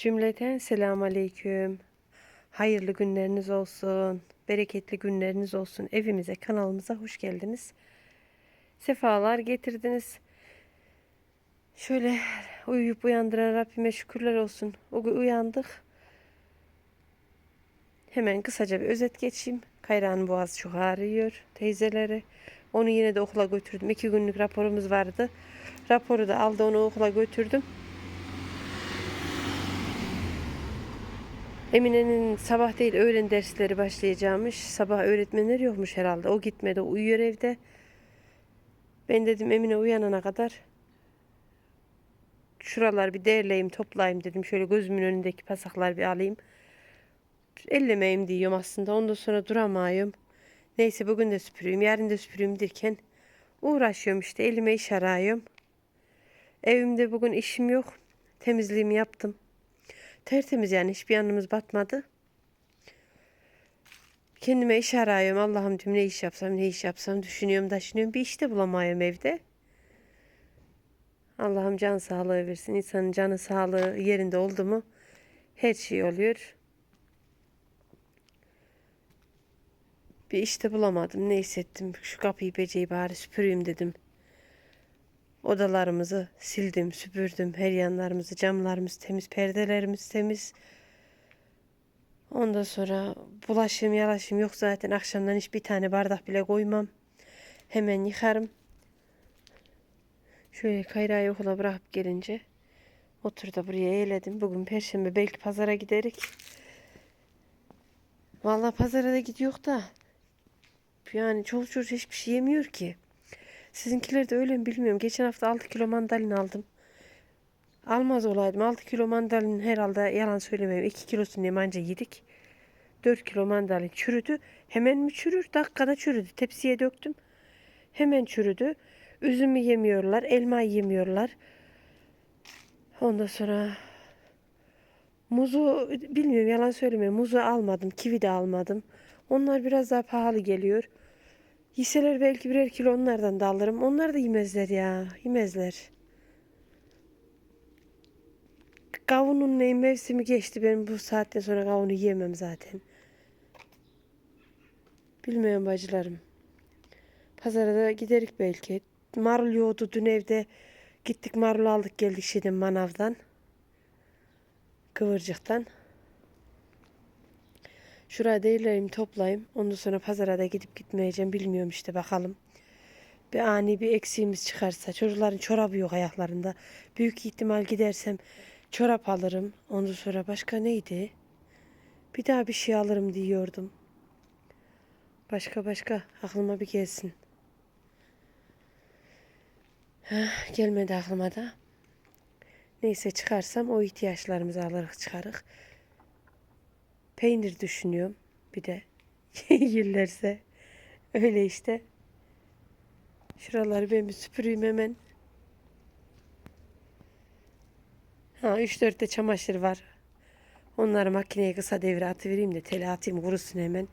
Cümleten selamun aleyküm. Hayırlı günleriniz olsun. Bereketli günleriniz olsun. Evimize, kanalımıza hoş geldiniz. Sefalar getirdiniz. Şöyle uyuyup uyandıran Rabbime şükürler olsun. O gün uyandık. Hemen kısaca bir özet geçeyim. Kayrağın boğazı çok ağrıyor teyzeleri. Onu yine de okula götürdüm. İki günlük raporumuz vardı. Raporu da aldı onu okula götürdüm. Emine'nin sabah değil öğlen dersleri başlayacakmış. Sabah öğretmenler yokmuş herhalde. O gitmedi. Uyuyor evde. Ben dedim Emine uyanana kadar şuralar bir derleyeyim, toplayayım dedim. Şöyle gözümün önündeki pasaklar bir alayım. Ellemeyim diyorum aslında. Ondan sonra duramıyorum. Neyse bugün de süpüreyim, yarın da süpüreyim derken uğraşıyorum işte. Elime iş arıyorum. Evimde bugün işim yok. Temizliğimi yaptım. Tertemiz yani hiçbir yanımız batmadı. Kendime iş arıyorum. Allah'ım diyorum ne iş yapsam ne iş yapsam düşünüyorum düşünüyorum. Bir iş de bulamıyorum evde. Allah'ım can sağlığı versin. İnsanın canı sağlığı yerinde oldu mu her şey oluyor. Bir işte bulamadım. Ne hissettim? Şu kapıyı beceyi bari süpüreyim dedim. Odalarımızı sildim, süpürdüm. Her yanlarımızı, camlarımız temiz, perdelerimiz temiz. Ondan sonra bulaşığım, yalaşım yok zaten. Akşamdan hiçbir tane bardak bile koymam. Hemen yıkarım. Şöyle kayrayı okula bırakıp gelince otur da buraya eğledim. Bugün perşembe belki pazara giderik. Vallahi pazara da gidiyor da yani çoluk çocuk hiçbir şey yemiyor ki. Sizinkiler de öyle mi bilmiyorum. Geçen hafta 6 kilo mandalina aldım. Almaz olaydım. 6 kilo mandalin herhalde yalan söylemeyeyim. 2 kilosunu yem anca yedik. 4 kilo mandalin çürüdü. Hemen mi çürür? Dakikada çürüdü. Tepsiye döktüm. Hemen çürüdü. Üzümü yemiyorlar. Elma yemiyorlar. Ondan sonra muzu bilmiyorum yalan söylemiyorum. Muzu almadım. Kivi de almadım. Onlar biraz daha pahalı geliyor. Yeseler belki birer kilo onlardan da alırım. Onlar da yemezler ya. Yemezler. Kavunun ne mevsimi geçti. Ben bu saatten sonra kavunu yiyemem zaten. Bilmiyorum bacılarım. Pazara da giderik belki. Marul yoğdu dün evde. Gittik marul aldık geldik şeyden manavdan. Kıvırcıktan. Şuraya değerlerimi toplayayım. Ondan sonra pazara da gidip gitmeyeceğim. Bilmiyorum işte bakalım. Bir ani bir eksiğimiz çıkarsa. Çocukların çorabı yok ayaklarında. Büyük ihtimal gidersem çorap alırım. Ondan sonra başka neydi? Bir daha bir şey alırım diyordum. Başka başka aklıma bir gelsin. Heh, gelmedi aklıma da. Neyse çıkarsam o ihtiyaçlarımızı alırız çıkarık. Peynir düşünüyorum. Bir de yerlerse. Öyle işte. Şuraları ben bir süpüreyim hemen. Ha 3-4 de çamaşır var. Onları makineye kısa devre atıvereyim de tele atayım kurusun hemen.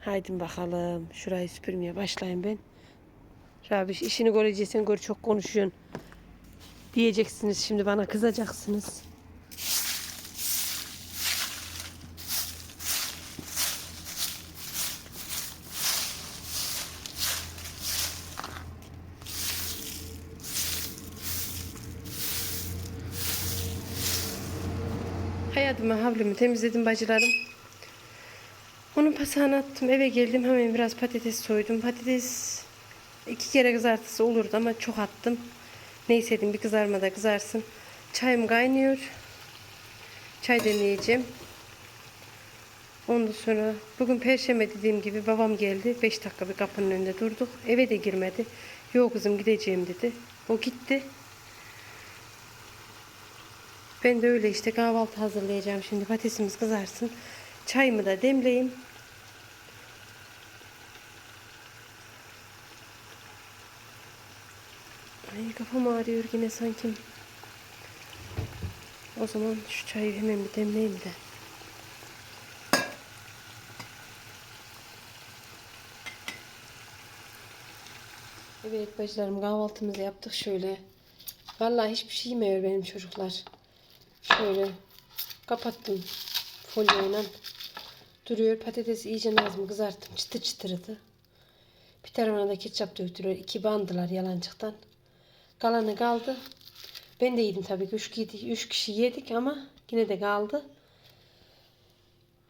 Haydi bakalım. Şurayı süpürmeye başlayayım ben. Rabiş işini göreceksin gör çok konuşuyorsun. Diyeceksiniz şimdi bana kızacaksınız. Havlumu temizledim bacılarım. Onun pasağını attım eve geldim hemen biraz patates soydum. Patates iki kere kızartısı olurdu ama çok attım. Neyse dedim bir kızarmada kızarsın. Çayım kaynıyor. Çay demleyeceğim. Ondan sonra bugün perşembe dediğim gibi babam geldi. 5 dakika bir kapının önünde durduk. Eve de girmedi. Yok kızım gideceğim dedi. O gitti. Ben de öyle işte kahvaltı hazırlayacağım şimdi. Patatesimiz kızarsın. Çayımı da demleyeyim. Ay kafam ağrıyor yine sanki. O zaman şu çayı hemen bir demleyeyim de. Evet bacılarım kahvaltımızı yaptık şöyle. Vallahi hiçbir şey yemiyor benim çocuklar. Şöyle kapattım folyoyla. Duruyor patates iyice nazımı kızarttım. Çıtır çıtırdı. Bir tarafına da ketçap döktürüyor. İki bandılar yalancıktan. Kalanı kaldı. Ben de yedim tabii ki. Üç, kişi- üç kişi yedik ama yine de kaldı.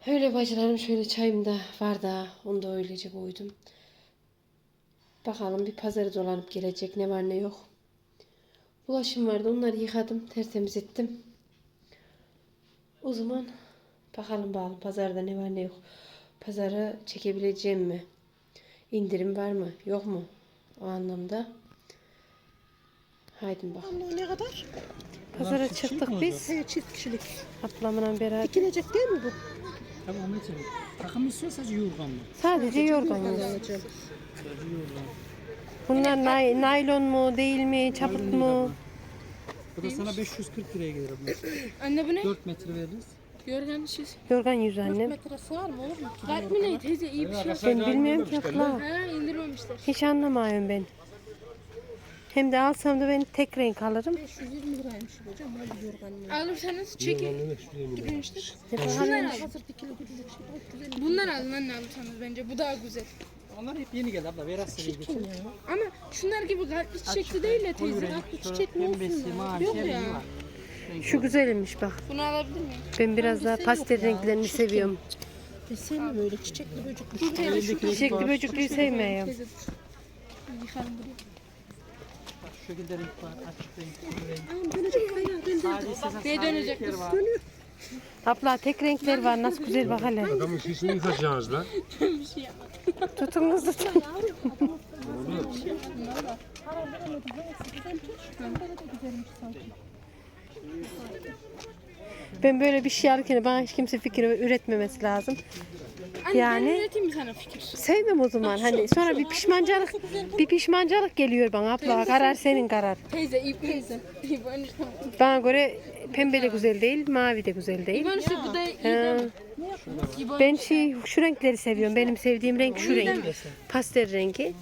Öyle bacılarım şöyle çayım da var da onu da öylece koydum. Bakalım bir pazarı dolanıp gelecek ne var ne yok. Bulaşım vardı onları yıkadım tertemiz ettim. O zaman bakalım bakalım pazarda ne var ne yok. Pazarı çekebileceğim mi? İndirim var mı yok mu? O anlamda. Haydi bakalım. Anne ne kadar? Pazara çıktık biz. He, çift kişilik. Ablamla beraber. Dikilecek değil mi bu? Tabii Ahmet abi. Takım istiyor sadece yorgan mı? Sadece yorgan alacağım. Sadece yorgan. Bunlar nay- naylon mu değil mi çaput mu? Bu da sana 540 liraya gelir abla. Anne bu ne? 4 metre veririz. Yorgan şiş. Yorgan yüz annem. Metre sığar mı olur mu? Kalp mi ne teyze iyi bir şey yok. Ben bilmiyorum ki abla. Ha indirmemişler. Hiç anlamıyorum ben. Hem de alsam da ben tek renk alırım. 520 liraymış hocam. Hadi yorganını. Alırsanız çekin. Gidin işte. Bakalım. al. Hazır dikili şey. Güzel. Bunlar alın anne alırsanız bence. Bu daha güzel. Onlar hep yeni geldi abla. Veras seriye getir. Ama şunlar gibi kalpli çiçekli değil ya teyze. Kalpli çiçek ne olsun ya? Yok her ya. Şu güzelmiş bak. Bunu alabilir miyim? Ben biraz daha pastel renklerini seviyorum. Ben sevmem öyle çiçekli böcekli. Dur teyze şu Çiçekli böcüklüyü sevmiyorum. teyze. Yıkarım buraya. Bak şu şekilde renk var. Açık renk, koyu renk. Dönecek döndü. Sadece sarı dönecek renkler kız? var. Abla tek renkler var nasıl güzel bak hele. Adamın sesini yıkacaksınız lan. Bir şey yapma. Tutunuz tutun. Ben böyle bir şey alırken bana hiç kimse fikir üretmemesi lazım. Anne Yani- ben üreteyim fikir? Sevmem o zaman. Hani sonra bir pişmancılık bir pişmancılık geliyor bana abla. Karar senin karar. Teyze iyi teyze. İyi. Bana göre pembe de güzel değil, mavi de güzel değil. İyi bu da iyi. Ben şey şu renkleri seviyorum. Benim sevdiğim renk şu renk. Pastel rengi.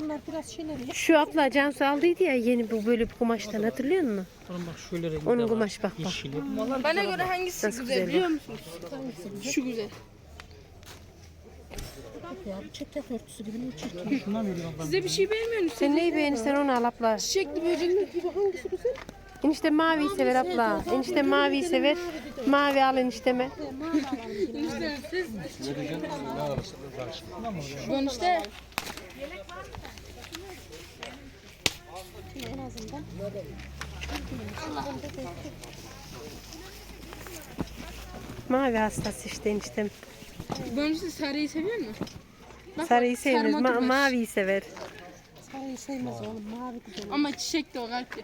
Bunlar biraz şeyler ya. Şu abla Cansu aldıydı ya yeni bu böyle bir kumaştan hatırlıyor musun? Onun bak şöyle rengi Onun kumaş bak bak. Yeşili. Bunlar Bana göre hangisi Nasıl güzel, güzel biliyor musunuz? Şu güzel. Ya örtüsü gibi ne çirkin. Size bir şey beğenmiyor Sen neyi beğenirsen onu al abla. Çiçekli böcekli. De hangisi güzel? Enişte maviyi sever abla. Enişte maviyi sever. Mavi al enişteme. İşte siz. Bu enişte. En azından. Mavi hastası işte eniştem. Bu enişte sarıyı seviyor mu? Bak, Sarıyı sevmez. Ma- maviyi sever. Sarıyı sevmez oğlum. Mavi güzel. Ama çiçek de o kalpli.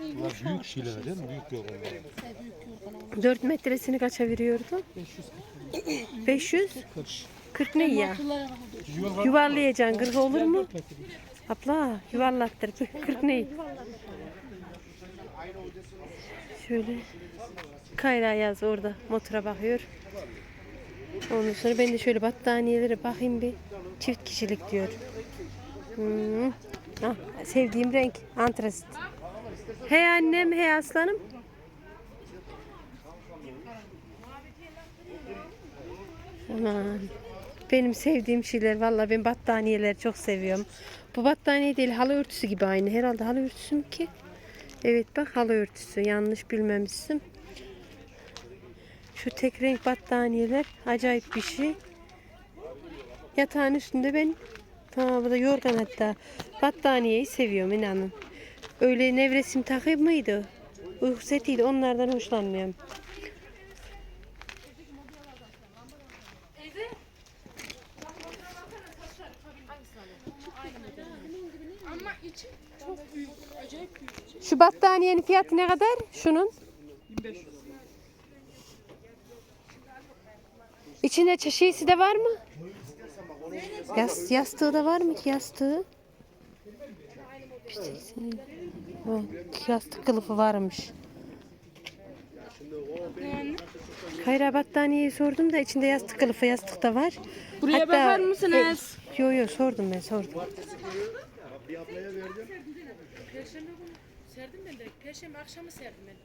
Bunlar büyük şeyler değil mi? Büyük yorganlar. 4 metresini kaça veriyordu? 500. 40 ne ya? Yuvarlayacaksın. 40 olur mu? Abla yuvarlattır. 40 ne? Şöyle. Kayra yaz orada motora bakıyor. Ondan sonra ben de şöyle battaniyelere bakayım bir. Çift kişilik diyor. Hmm. Ah, sevdiğim renk antrasit. Hey annem, hey aslanım. Aman. Benim sevdiğim şeyler valla ben battaniyeleri çok seviyorum. Bu battaniye değil halı örtüsü gibi aynı. Herhalde halı örtüsü mü ki? Evet bak halı örtüsü. Yanlış bilmemişsin. Şu tek renk battaniyeler acayip bir şey. Yatağın üstünde ben ha, bu da yorgan hatta. Battaniyeyi seviyorum inanın. Öyle nevresim takayım mıydı? Uyku setiydi onlardan hoşlanmıyorum. Şu battaniyenin fiyatı ne kadar? Şunun. 1500. İçinde çeşisi de var mı? Yas, yastığı da var mı ki yastığı? Yastık kılıfı varmış. Yani. Kayra battaniyeyi sordum da içinde yastık kılıfı yastık da var. Buraya bakar mısınız? Yo yo sordum ben sordum. Perşembe günü serdim ben de. Perşembe akşamı serdim ben.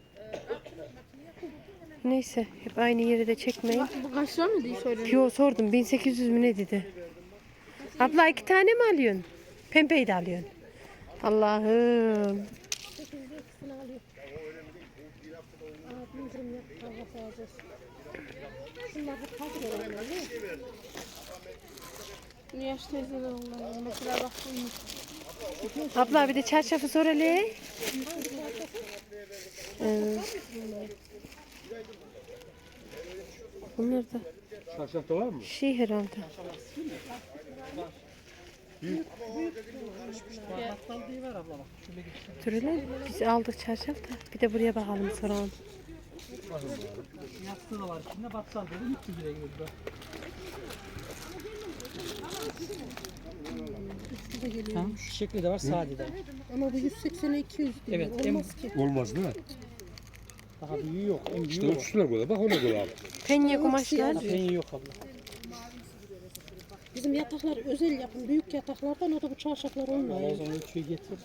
Neyse hep aynı yeri de çekmeyin. Bu kaç lira mı diye söylüyorum. Yo sordum 1800 mü ne dedi? Abla iki tane mi alıyorsun? Pembeyi de alıyorsun. Allah'ım. Sekizde ikisini alıyor. Aa, indirim yap. Yaş teyzeler onlar. Mesela bak buymuş. Abla bir de çarşafı sor hele. Ee, bunlar da Çarşafta var mı? şey herhalde. Hele biz aldık çarşaf da. Bir de buraya bakalım soralım. Yastığı da var içinde battal dedi. 300 liraya geliyor. Üstü de geliyor. Tamam. Şekli de var sade de. var. Ama bu 180'e 200 diyor. Evet, em- Olmaz ki. Olmaz değil mi? Daha büyüğü yok. En büyüğü İşte o. ölçüsüne göre bak ona göre al. Penye kumaşlar. En iyi yok abla. Bizim yataklar özel yapım. Büyük yataklardan o da bu çarşaflar olmuyor. O zaman ölçüyü getir.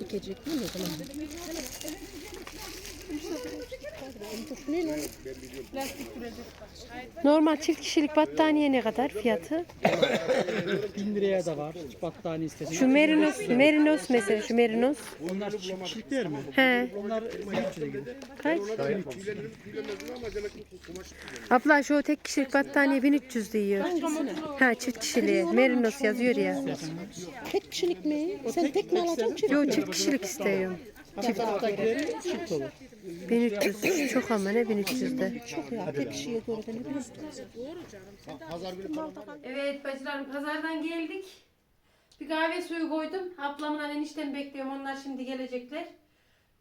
Dikecek değil mi o zaman? Normal çift kişilik battaniye ne kadar fiyatı? 1000 liraya da var. Battaniye istesin. Şu merinos, merinos mesela şu merinos. Onlar çift kişilikler mi? He, Onlar 1300'e geliyor. kaç? Abla şu tek kişilik battaniye 1300 diyor. Ha çift kişiliği. Merinos yazıyor ya. Tek kişilik mi? Sen tek mi alacaksın çift Yo mi? çift kişilik istiyorum. Çift alttakileri çift olur. 1300 çok ama ne 1300'de. Çok ya tek kişiye göre de ne bileyim. Evet bacılarım pazardan geldik. Bir kahve suyu koydum. Ablamla eniştemi bekliyorum. Onlar şimdi gelecekler.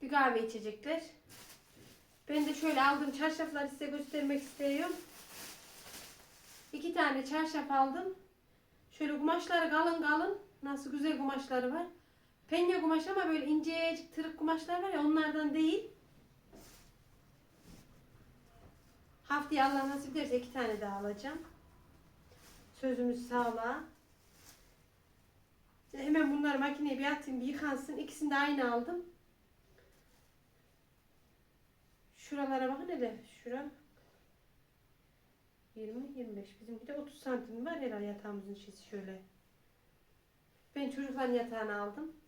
Bir kahve içecekler. Ben de şöyle aldığım çarşafları size göstermek istiyorum. İki tane çarşaf aldım. Şöyle kumaşları kalın kalın. Nasıl güzel kumaşları var. Penye kumaş ama böyle incecik tırık kumaşlar var ya onlardan değil. Haftaya Allah nasip ederse iki tane daha alacağım. Sözümüz sağlığa. Hemen bunları makineye bir atayım bir yıkansın. İkisini de aynı aldım. Şuralara bakın hele. Şura 20 25. Bizimki de 30 santim var herhalde yatağımızın şişi şöyle. Ben çocukların yatağını aldım.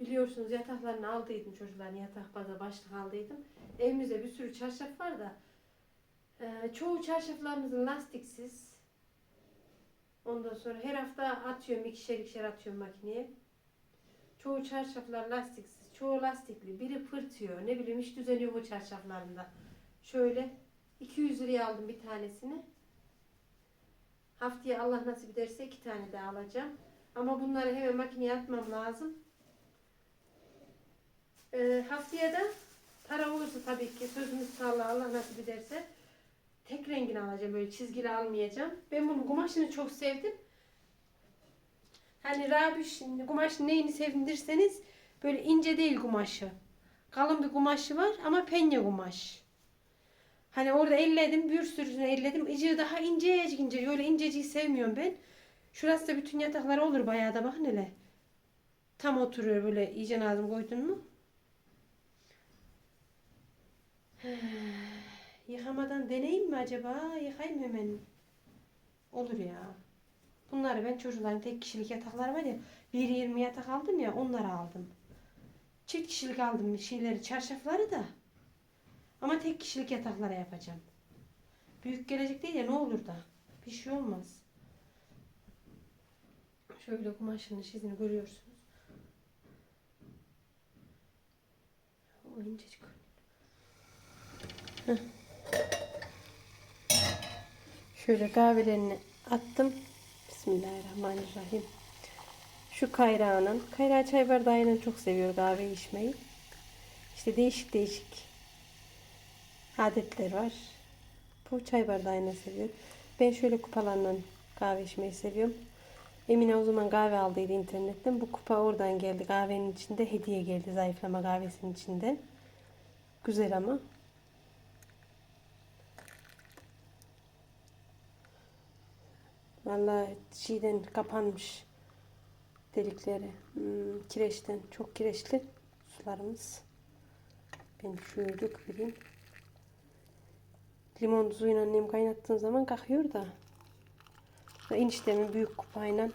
Biliyorsunuz yataklarını aldıydım çocukların yatak baza başlık aldıydım. Evimizde bir sürü çarşaf var da ee, çoğu çarşaflarımızın lastiksiz. Ondan sonra her hafta atıyorum ikişer ikişer atıyorum makineye. Çoğu çarşaflar lastiksiz, çoğu lastikli. Biri pırtıyor. Ne bileyim hiç düzeni yok o çarşaflarında. Şöyle 200 liraya aldım bir tanesini. Haftaya Allah nasip ederse iki tane daha alacağım. Ama bunları hemen makineye atmam lazım. Ee, haftaya da para olursa tabii ki sözümüz sağlığa Allah nasip ederse tek rengini alacağım böyle çizgili almayacağım. Ben bunun kumaşını çok sevdim. Hani Rabiş kumaş neyini sevindirseniz böyle ince değil kumaşı. Kalın bir kumaşı var ama penye kumaş. Hani orada elledim bir sürüsünü elledim. İyice daha incecik ince. Öyle inceciyi sevmiyorum ben. Şurası da bütün yataklar olur bayağı da bakın hele. Tam oturuyor böyle iyice lazım koydun mu? Yıkamadan deneyeyim mi acaba? Yıkayayım hemen. Olur ya. Bunları ben çocukların tek kişilik yataklar var ya. 1.20 yatak aldım ya onları aldım. Çift kişilik aldım şeyleri çarşafları da. Ama tek kişilik yataklara yapacağım. Büyük gelecek değil ya ne olur da. Bir şey olmaz. Şöyle kumaşının şizini görüyorsunuz. O incecik. Şöyle kahvelerini attım. Bismillahirrahmanirrahim. Şu kayrağının. Kayrağı çay bardağıyla çok seviyor kahve içmeyi. İşte değişik değişik adetler var. Bu çay bardağıyla seviyor. Ben şöyle kupalarla kahve içmeyi seviyorum. Emine o zaman kahve aldıydı internetten. Bu kupa oradan geldi. Kahvenin içinde hediye geldi. Zayıflama kahvesinin içinde. Güzel ama. Vallahi şeyden kapanmış. delikleri. Hmm, kireçten. Çok kireçli sularımız. Ben şöyle döküvereyim. Limon suyunu annem kaynattığım zaman kalkıyor da. Eniştemin büyük kupayla.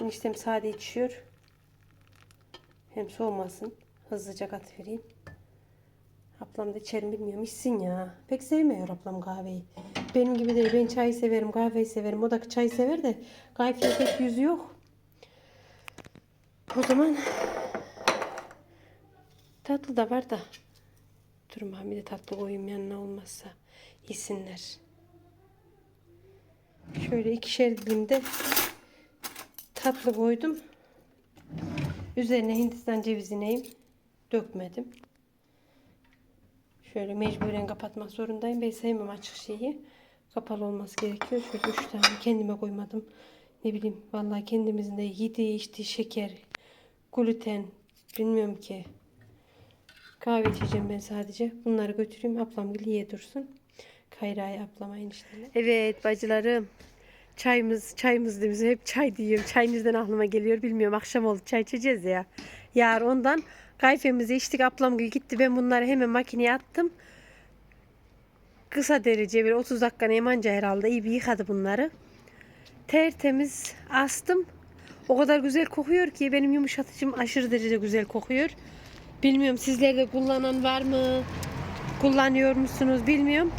Eniştem sade içiyor. Hem soğumasın. Hızlıca kat vereyim. Ablam da içerim bilmiyorum. İçsin ya. Pek sevmiyor ablam kahveyi. Benim gibi değil. Ben çayı severim, kahveyi severim. O da çay sever de kahveye pek yüzü yok. O zaman tatlı da var da. Durun bir de tatlı koyayım yanına olmazsa. Yesinler. Şöyle ikişer dilimde tatlı koydum. Üzerine Hindistan cevizini dökmedim. Şöyle mecburen kapatmak zorundayım. Ben sevmem açık şeyi. Kapalı olması gerekiyor. Şöyle üç tane kendime koymadım. Ne bileyim vallahi kendimizin de yediği içtiği şeker, gluten bilmiyorum ki. Kahve içeceğim ben sadece. Bunları götüreyim. Ablam giliye dursun. Kayra'ya ablama enişteme. Evet bacılarım. Çayımız, çayımız demişim. Hep çay diyorum. Çay nereden aklıma geliyor bilmiyorum. Akşam oldu çay içeceğiz ya. Yar ondan kahvemizi içtik. Ablam gül gitti. Ben bunları hemen makineye attım. Kısa derece bir 30 dakika emanca herhalde. iyi bir yıkadı bunları. Tertemiz astım. O kadar güzel kokuyor ki benim yumuşatıcım aşırı derece güzel kokuyor. Bilmiyorum sizlerde kullanan var mı? Kullanıyor musunuz bilmiyorum.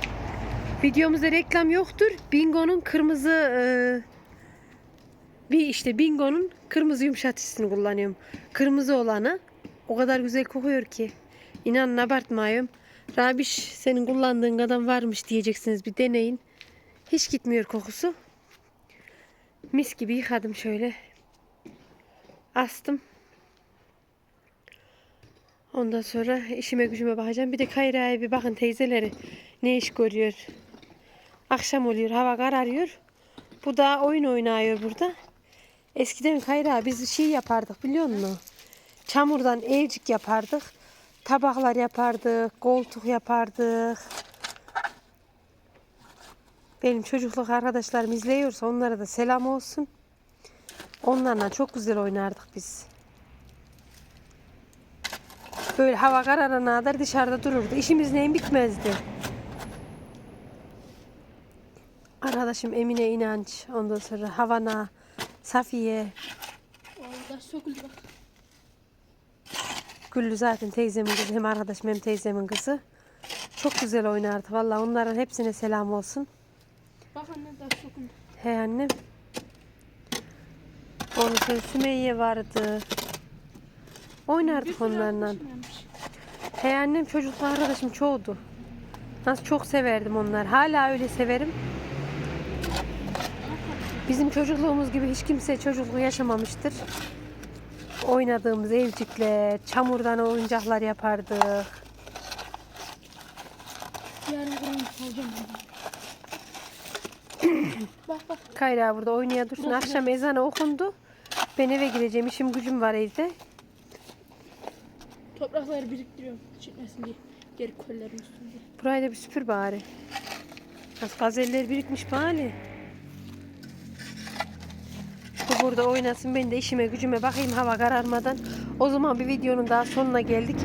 Videomuzda reklam yoktur. Bingo'nun kırmızı e, bir işte Bingo'nun kırmızı yumuşatıcısını kullanıyorum. Kırmızı olanı o kadar güzel kokuyor ki. İnanın abartmayayım. Rabiş senin kullandığın kadar varmış diyeceksiniz. Bir deneyin. Hiç gitmiyor kokusu. Mis gibi yıkadım şöyle. Astım. Ondan sonra işime gücüme bakacağım. Bir de Kayra'ya bir bakın teyzeleri ne iş görüyor. Akşam oluyor, hava kararıyor. Bu da oyun oynuyor burada. Eskiden Kayra biz şey yapardık biliyor musun? Çamurdan evcik yapardık. Tabaklar yapardık, koltuk yapardık. Benim çocukluk arkadaşlarım izliyorsa onlara da selam olsun. Onlarla çok güzel oynardık biz. Böyle hava kararana kadar dışarıda dururdu. İşimiz neyin bitmezdi. Arkadaşım Emine İnanç, ondan sonra Havana, Safiye, Orada söküldü. Güllü zaten teyzemin kızı. Hem arkadaşım hem teyzemin kızı. Çok güzel oynardı. Vallahi onların hepsine selam olsun. Bak anne daha söküldü. He annem. Ondan sonra Sümeyye vardı. Oynardık onlarla. He annem çocuklu arkadaşım çoğdu. Nasıl çok severdim onlar. Hala öyle severim. Bizim çocukluğumuz gibi hiç kimse çocukluğu yaşamamıştır. Oynadığımız evcikler, çamurdan oyuncaklar yapardık. Yarın kurum alacağım. bak bak. Kayra burada oynaya dursun. Akşam ezanı okundu. Ben eve gireceğim. İşim gücüm var evde. Toprakları biriktiriyorum. Çıkmasın diye. Geri kollerin üstünde. Burayı da bir süpür bari. Gazeller birikmiş bari. Bu burada oynasın. Ben de işime gücüme bakayım hava kararmadan. O zaman bir videonun daha sonuna geldik.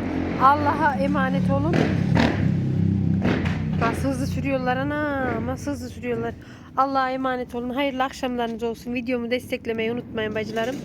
Allah'a emanet olun. Nasıl hızlı sürüyorlar ana. Nasıl hızlı sürüyorlar. Allah'a emanet olun. Hayırlı akşamlarınız olsun. Videomu desteklemeyi unutmayın bacılarım.